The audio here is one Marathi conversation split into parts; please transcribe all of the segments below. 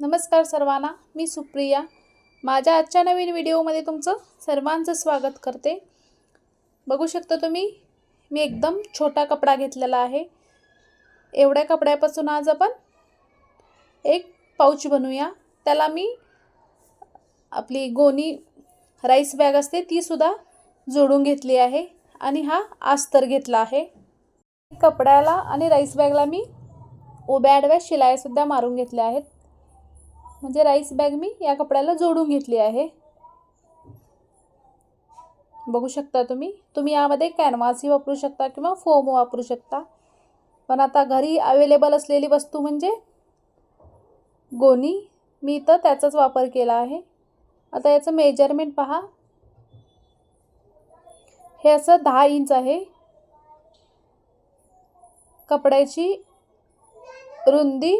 नमस्कार सर्वांना मी सुप्रिया. माझ्या आजच्या नवीन व्हिडिओमध्ये तुमचं सर्वांचं स्वागत करते. बघू शकता तुम्ही मी एकदम छोटा कपडा घेतलेला आहे. एवढ्या कपड्यापासून आज आपण एक पाऊच बनवूया. त्याला मी आपली गोणी राईस बॅग असते तीसुद्धा जोडून घेतली आहे आणि हा आस्तर घेतला आहे. कपड्याला आणि राईस बॅगला मी उभ्या आडव्या शिलाईसुद्धा मारून घेतल्या आहेत. म्हणजे राईस बॅग मी या कपड्याला जोडून घेतली आहे. बघू शकता तुम्ही. तुम्ही यामध्ये कॅनव्हासही वापरू शकता किंवा फोम वापरू शकता. पण आता घरी अवेलेबल असलेली वस्तू म्हणजे गोणी. मी तर त्याचाच वापर केला आहे. आता याचं मेजरमेंट पहा. हे असं दहा इंच आहे. कपड्याची रुंदी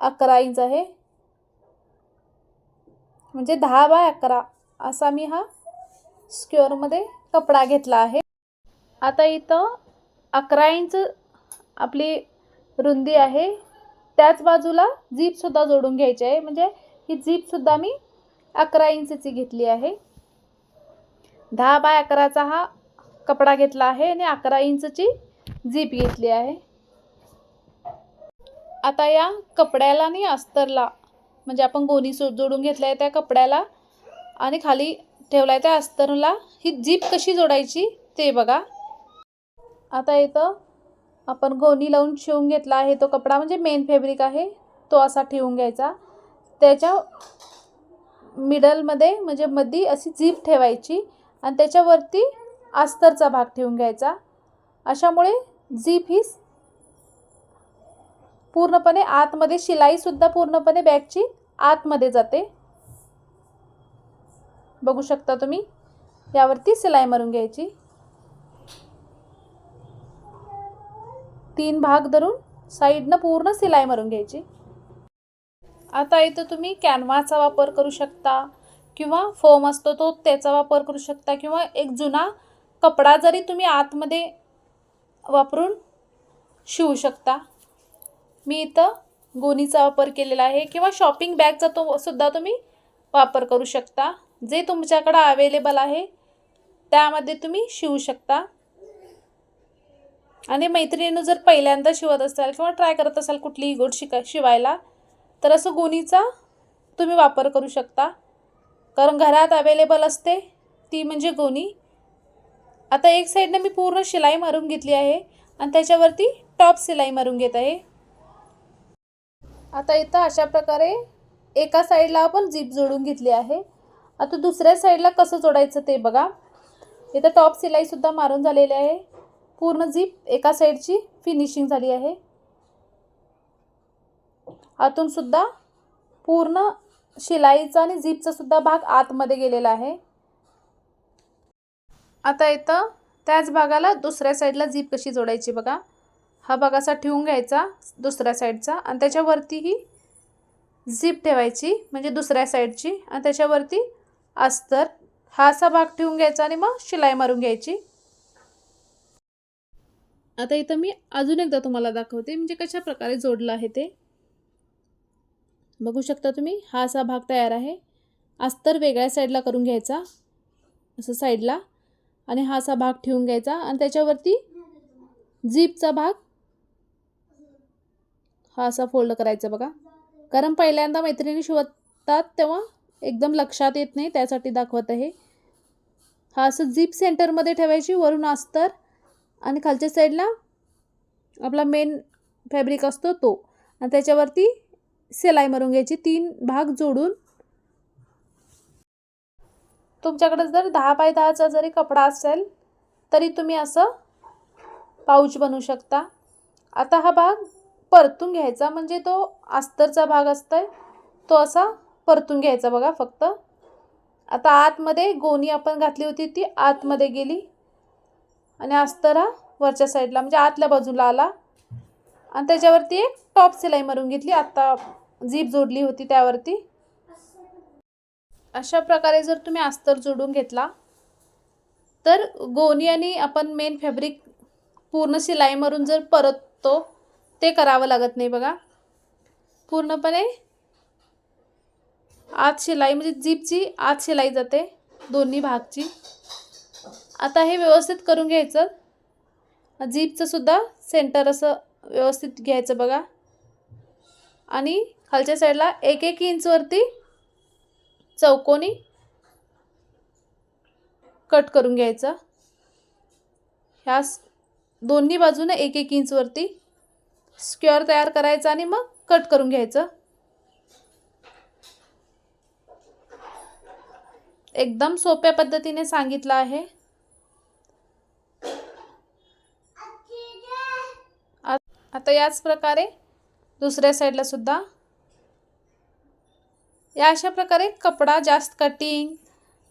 अकरा इंच आहे. म्हणजे दहा बाय अकरा असा मी हा स्क्युअरमध्ये कपडा घेतला आहे. आता इथं अकरा इंच आपली रुंदी आहे. त्याच बाजूला जीपसुद्धा जोडून घ्यायची आहे. म्हणजे ही जीपसुद्धा मी अकरा इंचची घेतली आहे. दहा बाय अकराचा हा कपडा घेतला आहे आणि अकरा इंचची जीप घेतली आहे. आता या कपड्याला आणि अस्तरला म्हणजे आपण गोणी सो जोडून घेतलं आहे त्या कपड्याला आणि खाली ठेवला आहे त्या अस्तरला ही जीप कशी जोडायची ते बघा. आता इथं आपण गोणी लावून शिवून घेतला आहे तो कपडा म्हणजे मेन फॅब्रिक आहे तो असा ठेवून घ्यायचा. त्याच्या मिडलमध्ये म्हणजे मधी अशी जीप ठेवायची आणि त्याच्यावरती अस्तरचा भाग ठेवून घ्यायचा. अशामुळे जीप ही पूर्णपणे आतमध्ये शिलाईसुद्धा पूर्णपणे बॅगची आतमध्ये जाते. बघू शकता तुम्ही यावरती सिलाई मारून घ्यायची. तीन भाग धरून साईडनं पूर्ण सिलाई मारून घ्यायची. आता इथं तुम्ही कॅनव्हाचा वापर करू शकता किंवा फोम असतो तो त्याचा वापर करू शकता किंवा एक जुना कपडा जरी तुम्ही आतमध्ये वापरून शिवू शकता. मी इथं गोणीचा वापर केलेला आहे किंवा शॉपिंग बॅगचा तो सुद्धा तुम्ही वापर करू शकता जे तुमच्याकडं अवेलेबल आहे त्यामध्ये तुम्ही शिवू शकता. आणि मैत्रिणीनं जर पहिल्यांदा शिवत असाल किंवा ट्राय करत असाल कुठलीही गोष्ट शिका शिवायला तर असं गोणीचा तुम्ही वापर करू शकता. कारण घरात अवेलेबल असते ती म्हणजे गोणी. आता एक साईडनं मी पूर्ण शिलाई मारून घेतली आहे आणि त्याच्यावरती टॉप शिलाई मारून घेत आहे. आता इथं अशा प्रकारे एका साईडला आपण जीप जोडून घेतली आहे. आता दुसऱ्या साईडला कसं जोडायचं ते बघा. इथं टॉप सिलाईसुद्धा मारून झालेली आहे. पूर्ण जीप एका साईडची फिनिशिंग झाली आहे. आतूनसुद्धा पूर्ण शिलाईचा आणि जीपचा सुद्धा भाग आतमध्ये गेलेला आहे. आता इथं त्याच भागाला दुसऱ्या साईडला जीप कशी जोडायची बघा. हा भाग असा ठेवून घ्यायचा दुसऱ्या साईडचा आणि त्याच्यावरतीही झीप ठेवायची म्हणजे दुसऱ्या साईडची. आणि त्याच्यावरती अस्तर. हा असा भाग ठेवून घ्यायचा आणि मग शिलाई मारून घ्यायची. आता इथं मी अजून एकदा तुम्हाला दाखवते म्हणजे कशा प्रकारे जोडलं आहे ते. बघू शकता तुम्ही हा असा भाग तयार आहे. अस्तर वेगळ्या साईडला करून घ्यायचा असं साईडला. आणि हा असा भाग ठेवून घ्यायचा आणि त्याच्यावरती जीपचा भाग हा असा फोल्ड करायचा बघा. कारण पहिल्यांदा मैत्रिणी शिवतात तेव्हा एकदम लक्षात येत नाही त्यासाठी दाखवत आहे. हा असं जीप सेंटरमध्ये ठेवायची वरून अस्तर आणि खालच्या साईडला आपला मेन फॅब्रिक असतो तो. आणि त्याच्यावरती सिलाई मारून घ्यायची तीन भाग जोडून. तुमच्याकडे जर दहा बाय दहाचा जरी कपडा असेल तरी तुम्ही असं पाऊच बनवू शकता. आता हा भाग परतून घ्यायचा म्हणजे तो अस्तरचा भाग असतोय तो असा परतून घ्यायचा बघा फक्त. आता आतमध्ये गोणी आपण घातली होती ती आतमध्ये गेली. आणि अस्तर हा वरच्या साईडला म्हणजे आतल्या बाजूला आला. आणि त्याच्यावरती एक टॉप सिलाई मारून घेतली. आत्ता जीप जोडली होती त्यावरती. अशा प्रकारे जर तुम्ही अस्तर जोडून घेतला तर गोणी आणि आपण मेन फॅब्रिक पूर्ण शिलाई मारून जर परततो ते करावं लागत नाही बघा. पूर्णपणे आत शिलाई म्हणजे जीपची आत शिलाई जाते दोन्ही भागची. आता हे व्यवस्थित करून घ्यायचं. जीपचं सुद्धा सेंटर असं व्यवस्थित घ्यायचं बघा. आणि खालच्या साईडला एक एक इंचवरती चौकोनी कट करून घ्यायचं. ह्या दोन्ही बाजूने एक एक इंचवरती स्क्वेअर तयार करायचं आणि मग कट करून घ्यायचं. एकदम सोप्या पद्धतीने सांगितलं आहे. आता याच प्रकारे दुसऱ्या साईडला सुद्धा. या अशा प्रकारे कपडा जास्त कटिंग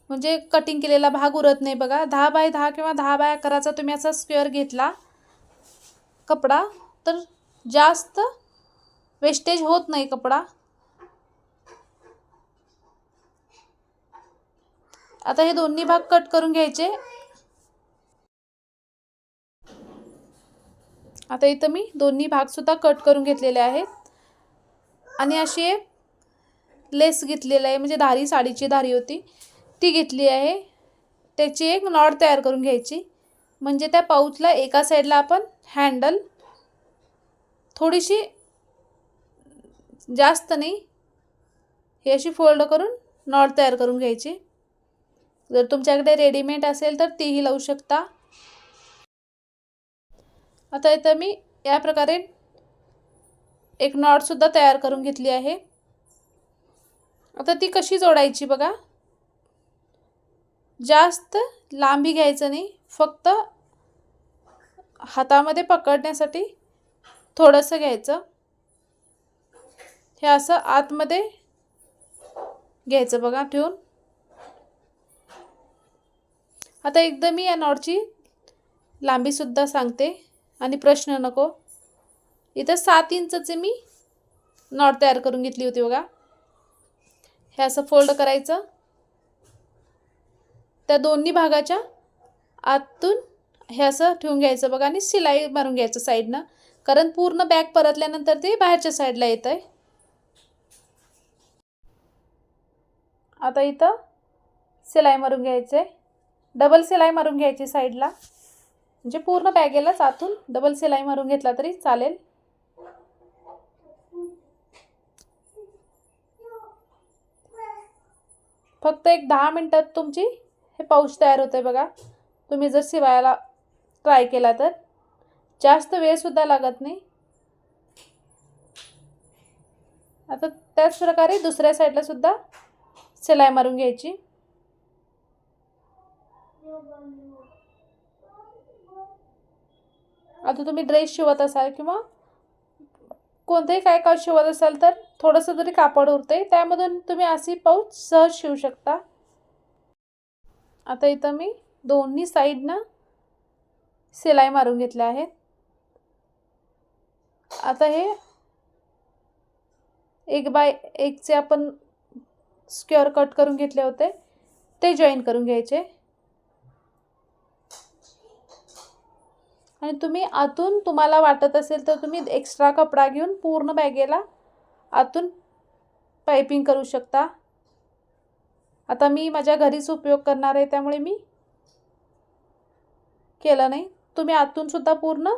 म्हणजे कटिंग केलेला भाग उरत नाही बघा. दहा बाय दहा किंवा दहा बाय अकराचा तुम्ही असा स्क्वेअर घेतला कपडा तर जास्त वेस्टेज होत नाही कपडा. आता हे दोन्ही भाग कट करून घ्यायचे. आता इथं मी दोन्ही भागसुद्धा कट करून घेतलेले आहेत. आणि अशी एक लेस घेतलेली आहे म्हणजे धारी साडीची धारी होती. ती घेतली आहे. त्याची एक नॉट तयार करून घ्यायची. म्हणजे त्या पाऊचला एका साईडला आपण हँडल थोडीशी जास्त नाही. ही अशी फोल्ड करून नॉट तयार करून घ्यायची. जर तुमच्याकडे रेडीमेड असेल तर तीही लावू शकता. आता इथं मी या प्रकारे एक नॉटसुद्धा तयार करून घेतली आहे. आता ती कशी जोडायची बघा. जास्त लांबी घ्यायचं नाही. फक्त हातामध्ये पकडण्यासाठी थोडंसं घ्यायचं. हे असं आतमध्ये घ्यायचं बघा ठेवून. आता एकदा मी या नॉटची लांबीसुद्धा सांगते आणि प्रश्न नको. इथं सात इंचचे मी नॉट तयार करून घेतली होती बघा. हे असं फोल्ड करायचं. त्या दोन्ही भागाच्या आतून हे असं ठेवून घ्यायचं बघा आणि शिलाई मारून घ्यायचं साईडनं. कारण पूर्ण बॅग परतल्यानंतर ते बाहेरच्या साईडला येतं आहे आता इथं शिलाई मारून घ्यायचं आहे डबल शिलाई मारून घ्यायची साईडला म्हणजे पूर्ण बॅगेलाच आतून डबल सिलाई मारून घेतला तरी चालेल. फक्त एक दहा मिनटात तुमची हे पाऊच तयार होते बघा. तुम्ही जर शिवायला ट्राय केला तर. जास्त वेळसुद्धा लागत नाही. आता त्याच प्रकारे दुसऱ्या साईडला सुद्धा शिलाई मारून घ्यायची. आता तुम्ही ड्रेस शिवत असाल किंवा कोणतंही काय काय शिवत असाल तर थोडंसं जरी कापड उरते त्यामधून तुम्ही अशी पाऊच सहज शिवू शकता. आता इथं मी दोन्ही साईडनं शिलाई मारून घेतल्या आहेत. आता हे एक बाय एकचे आपण स्क्वेअर कट करून घेतले होते. ते जॉईन करून घ्यायचे. आणि तुम्ही आतून तुम्हाला वाटत असेल तर तुम्ही एक्स्ट्रा कपडा घेऊन पूर्ण बॅगेला आतून पायपिंग करू शकता. आता मी माझ्या घरीच उपयोग करणार आहे त्यामुळे मी केलं नाही. तुम्ही आतूनसुद्धा पूर्ण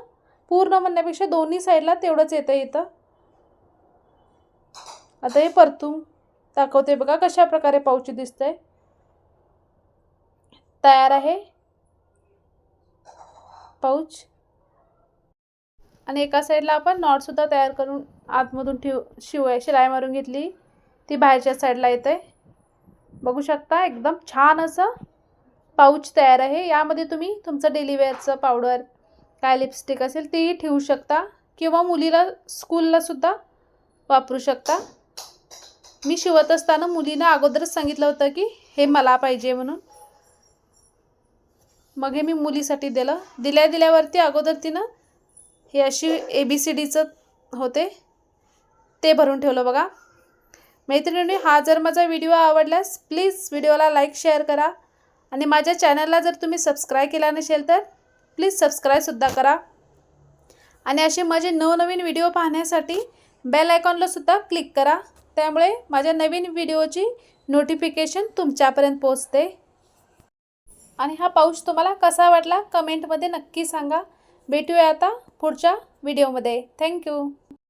पूर्ण म्हणण्यापेक्षा दोन्ही साईडला तेवढंच येतं इथं. आता हे परतून दाखवते बघा कशा प्रकारे पाऊच दिसतंय. तयार आहे. पाऊच. आणि एका साईडला आपण नॉटसुद्धा तयार करून आतमधून ठेव शिवाय शिलाई मारून घेतली ती बाहेरच्या साईडला येते बघू शकता एकदम छान असं पाऊच तयार आहे. यामध्ये तुम्ही तुमचं डेलीवेअरचं पावडर काय लिपस्टिक असेल तेही ठेवू शकता. किंवा मुलीला स्कूललासुद्धा वापरू शकता. मी शिवत असताना मुलीनं अगोदरच सांगितलं होतं की हे मला पाहिजे म्हणून. मग हे मी मुलीसाठी दिलं. दिल्या दिल्यावरती अगोदर तिनं हे अशी ए बी सी डीचं होते ते भरून ठेवलं बघा. मैत्रिणींनी हा जर माझा व्हिडिओ आवडल्यास प्लीज व्हिडिओला लाईक शेअर करा. आणि माझ्या चॅनलला जर तुम्ही सबस्क्राईब केला नसेल तर प्लीज सबस्क्राईबसुद्धा करा. आणि असे माझे नवनवीन व्हिडिओ पाहण्यासाठी बेल आयकॉनलासुद्धा क्लिक करा. त्यामुळे माझ्या नवीन व्हिडिओची नोटिफिकेशन तुमच्यापर्यंत पोचते आणि हा पाऊस तुम्हाला कसा वाटला कमेंटमध्ये नक्की सांगा. भेटूया आता पुढच्या व्हिडिओमध्ये. थँक्यू.